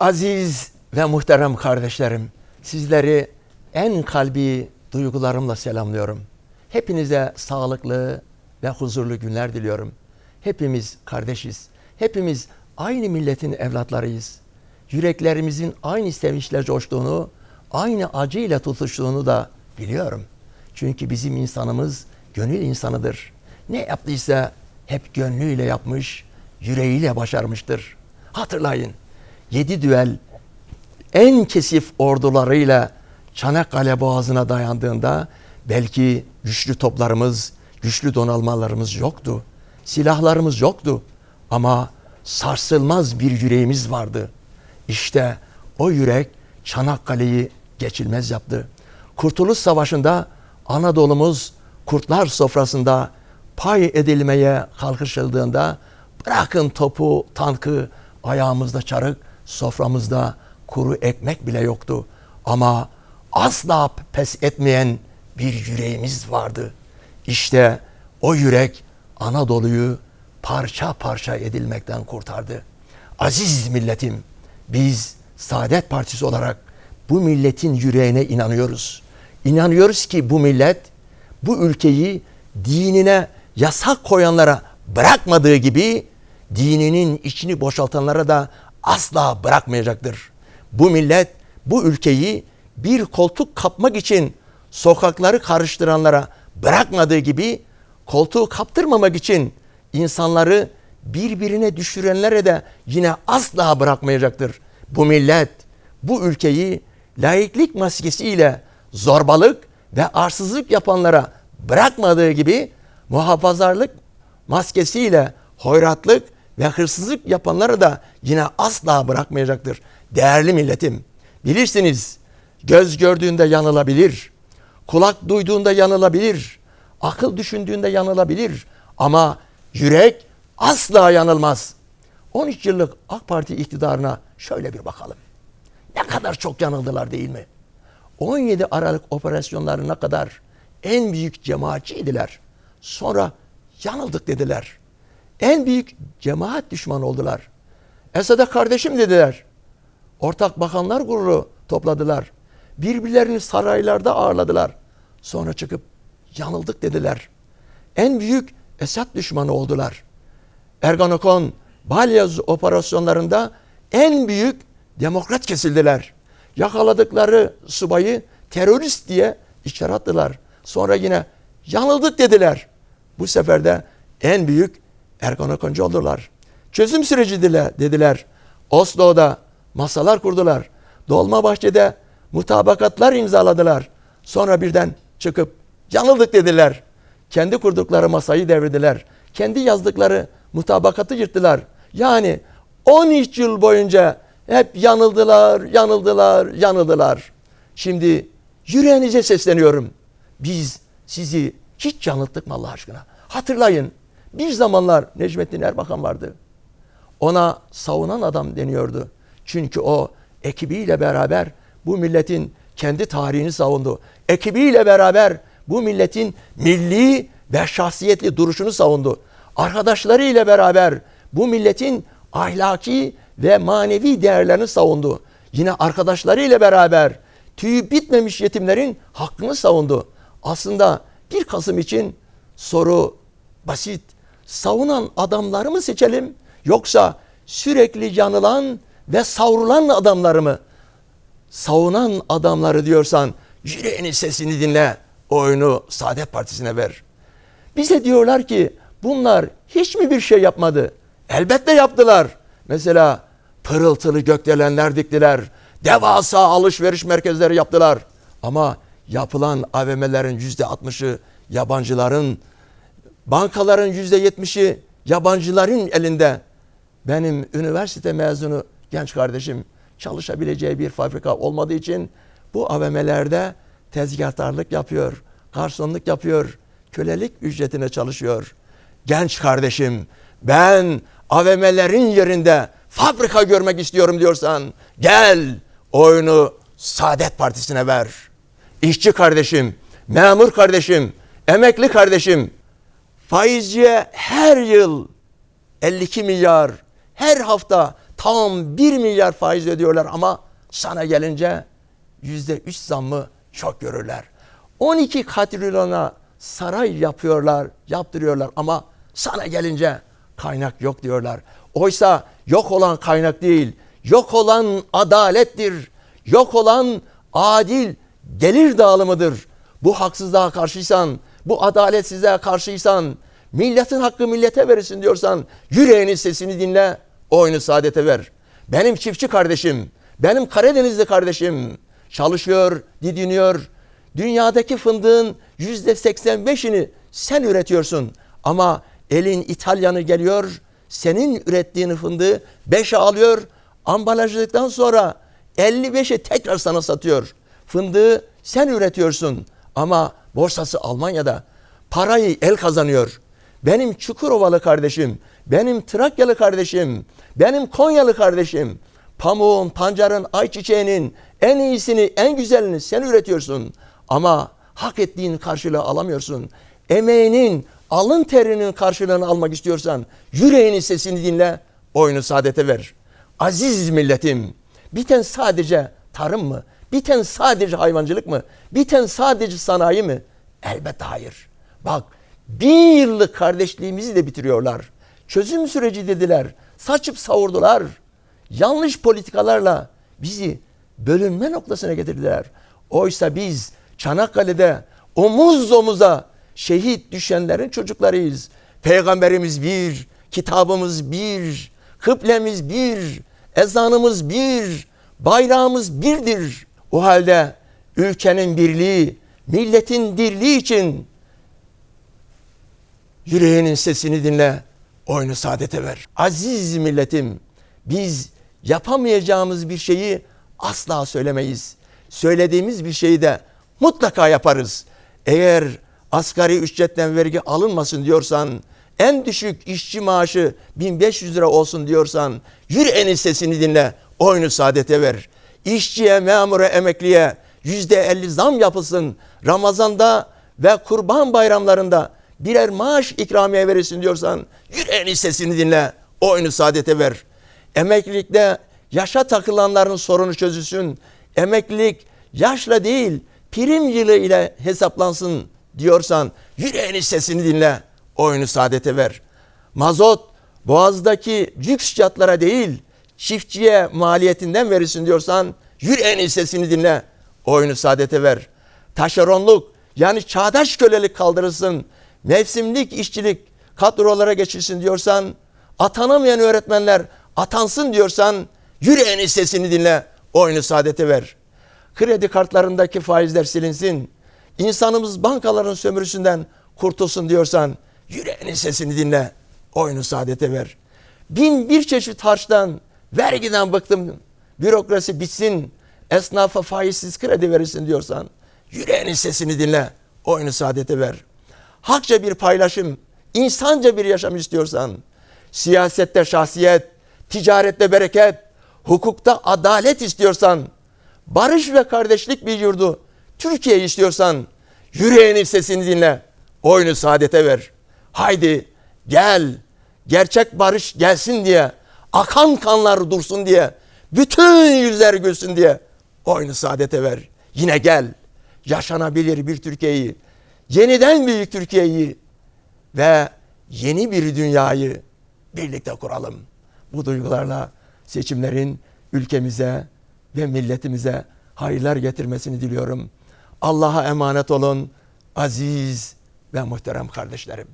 Aziz ve muhterem kardeşlerim, sizleri en kalbi duygularımla selamlıyorum. Hepinize sağlıklı ve huzurlu günler diliyorum. Hepimiz kardeşiz. Hepimiz aynı milletin evlatlarıyız. Yüreklerimizin aynı sevinçle coştuğunu, aynı acıyla tutuştuğunu da biliyorum. Çünkü bizim insanımız gönül insanıdır. Ne yaptıysa hep gönlüyle yapmış, yüreğiyle başarmıştır. Hatırlayın, yedi düel en kesif ordularıyla Çanakkale Boğazı'na dayandığında belki güçlü toplarımız, güçlü donanmalarımız yoktu. Silahlarımız yoktu ama sarsılmaz bir yüreğimiz vardı. İşte o yürek Çanakkale'yi geçilmez yaptı. Kurtuluş Savaşı'nda Anadolu'muz kurtlar sofrasında pay edilmeye kalkışıldığında bırakın topu, tankı, ayağımızda çarık, soframızda kuru ekmek bile yoktu. Ama asla pes etmeyen bir yüreğimiz vardı. İşte o yürek Anadolu'yu parça parça edilmekten kurtardı. Aziz milletim, biz Saadet Partisi olarak bu milletin yüreğine inanıyoruz. İnanıyoruz ki bu millet bu ülkeyi dinine yasak koyanlara bırakmadığı gibi dininin içini boşaltanlara da asla bırakmayacaktır. Bu millet bu ülkeyi bir koltuk kapmak için sokakları karıştıranlara bırakmadığı gibi koltuğu kaptırmamak için insanları birbirine düşürenlere de yine asla bırakmayacaktır. Bu millet bu ülkeyi laiklik maskesiyle zorbalık ve arsızlık yapanlara bırakmadığı gibi muhafazarlık maskesiyle hoyratlık ve hırsızlık yapanları da yine asla bırakmayacaktır. Değerli milletim, bilirsiniz göz gördüğünde yanılabilir, kulak duyduğunda yanılabilir, akıl düşündüğünde yanılabilir ama yürek asla yanılmaz. 13 yıllık AK Parti iktidarına şöyle bir bakalım. Ne kadar çok yanıldılar değil mi? 17 Aralık operasyonlarına kadar en büyük cemaatçiydiler. Sonra yanıldık dediler. En büyük cemaat düşmanı oldular. Esad'a kardeşim dediler. Ortak Bakanlar Kurulu topladılar. Birbirlerini saraylarda ağırladılar. Sonra çıkıp yanıldık dediler. En büyük Esad düşmanı oldular. Ergonokon, Balyaz operasyonlarında en büyük demokrat kesildiler. Yakaladıkları subayı terörist diye içeri attılar. Sonra yine yanıldık dediler. Bu sefer de en büyük Ergonokoncu oldular. Çözüm süreci dile, dediler. Oslo'da masalar kurdular. Dolmabahçe'de mutabakatlar imzaladılar. Sonra birden çıkıp yanıldık dediler. Kendi kurdukları masayı devirdiler. Kendi yazdıkları mutabakatı yırttılar. Yani 13 yıl boyunca hep yanıldılar, yanıldılar, yanıldılar. Şimdi yüreğinize sesleniyorum. Biz sizi hiç yanılttık mı Allah aşkına? Hatırlayın bir zamanlar Necmettin Erbakan vardı. Ona savunan adam deniyordu. Çünkü o ekibiyle beraber bu milletin kendi tarihini savundu. Ekibiyle beraber bu milletin milli ve şahsiyetli duruşunu savundu. Arkadaşlarıyla beraber bu milletin ahlaki ve manevi değerlerini savundu. Yine arkadaşlarıyla beraber tüyü bitmemiş yetimlerin hakkını savundu. Aslında 1 Kasım için soru basit. Savunan adamları mı seçelim yoksa sürekli yanılan ve savrulan adamları mı? Savunan adamları diyorsan yüreğinin sesini dinle. Oyunu Saadet Partisi'ne ver. Bize diyorlar ki bunlar hiç mi bir şey yapmadı? Elbette yaptılar. Mesela pırıltılı gökdelenler diktiler. Devasa alışveriş merkezleri yaptılar. Ama yapılan AVM'lerin yüzde altmışı yabancıların, bankaların yüzde yetmişi yabancıların elinde. Benim üniversite mezunu genç kardeşim çalışabileceği bir fabrika olmadığı için bu AVM'lerde tezgahtarlık yapıyor, garsonluk yapıyor, kölelik ücretine çalışıyor. Genç kardeşim ben AVM'lerin yerinde fabrika görmek istiyorum diyorsan gel oyunu Saadet Partisi'ne ver. İşçi kardeşim, memur kardeşim, emekli kardeşim faizciye her yıl 52 milyar, her hafta tam 1 milyar faiz ödüyorlar ama sana gelince yüzde üç zammı çok görürler. 12 katrilyona saray yapıyorlar, yaptırıyorlar ama sana gelince kaynak yok diyorlar. Oysa yok olan kaynak değil, yok olan adalettir, yok olan adil gelir dağılımıdır. Bu haksızlığa karşıysan, bu adaletsizliğe karşıysan, milletin hakkı millete verirsin diyorsan yüreğinin sesini dinle, oyunu saadete ver. Benim çiftçi kardeşim, benim Karadenizli kardeşim çalışıyor, didiniyor. Dünyadaki fındığın yüzde 85'ini sen üretiyorsun. Ama elin İtalyanı geliyor, senin ürettiğin fındığı 5'e alıyor, ambalajladıktan sonra 55'e tekrar sana satıyor. Fındığı sen üretiyorsun ama borsası Almanya'da parayı el kazanıyor. Benim Çukurovalı kardeşim, benim Trakyalı kardeşim, benim Konyalı kardeşim, pamuğun, pancarın, ayçiçeğinin en iyisini, en güzelini sen üretiyorsun. Ama hak ettiğin karşılığı alamıyorsun. Emeğinin, alın terinin karşılığını almak istiyorsan yüreğinin sesini dinle, oyunu saadete ver. Aziz milletim, biten sadece tarım mı? Biten sadece hayvancılık mı? Biten sadece sanayi mi? Elbette hayır. Bak bin yıllık kardeşliğimizi de bitiriyorlar. Çözüm süreci dediler. Saçıp savurdular. Yanlış politikalarla bizi bölünme noktasına getirdiler. Oysa biz Çanakkale'de omuz omuza şehit düşenlerin çocuklarıyız. Peygamberimiz bir, kitabımız bir, kıblemiz bir, ezanımız bir, bayrağımız birdir. O halde ülkenin birliği, milletin dirliği için yüreğinin sesini dinle, oyunu saadete ver. Aziz milletim, biz yapamayacağımız bir şeyi asla söylemeyiz. Söylediğimiz bir şeyi de mutlaka yaparız. Eğer asgari ücretten vergi alınmasın diyorsan, en düşük işçi maaşı 1500 lira olsun diyorsan, yüreğinin sesini dinle, oyunu saadete ver. İşçiye, memura, emekliye yüzde elli zam yapılsın. Ramazanda ve kurban bayramlarında birer maaş ikramiye verilsin diyorsan, yüreğinin sesini dinle, oyunu saadete ver. Emeklilikte yaşa takılanların sorunu çözülsün. Emeklilik yaşla değil prim yılı ile hesaplansın diyorsan yüreğinin sesini dinle. Oyunu saadete ver. Mazot boğazdaki lüks yatlara değil çiftçiye maliyetinden verilsin diyorsan yüreğinin sesini dinle. Oyunu saadete ver. Taşeronluk yani çağdaş kölelik kaldırılsın. Mevsimlik işçilik kadrolara geçilsin diyorsan atanamayan öğretmenler atansın diyorsan yüreğinin sesini dinle, oyunu saadete ver. Kredi kartlarındaki faizler silinsin. İnsanımız bankaların sömürüsünden kurtulsun diyorsan yüreğinin sesini dinle, oyunu saadete ver. Bin bir çeşit harçtan, vergiden bıktım, bürokrasi bitsin, esnafa faizsiz kredi verilsin diyorsan yüreğinin sesini dinle, oyunu saadete ver. Hakça bir paylaşım, insanca bir yaşam istiyorsan, siyasette şahsiyet, ticarette bereket, hukukta adalet istiyorsan, barış ve kardeşlik bir yurdu, Türkiye istiyorsan, yüreğinin sesini dinle, oyunu saadete ver. Haydi gel, gerçek barış gelsin diye, akan kanlar dursun diye, bütün yüzler gülsün diye, oyunu saadete ver. Yine gel, yaşanabilir bir Türkiye'yi, yeniden büyük Türkiye'yi ve yeni bir dünyayı birlikte kuralım. Bu duygularla seçimlerin ülkemize ve milletimize hayırlar getirmesini diliyorum. Allah'a emanet olun aziz ve muhterem kardeşlerim.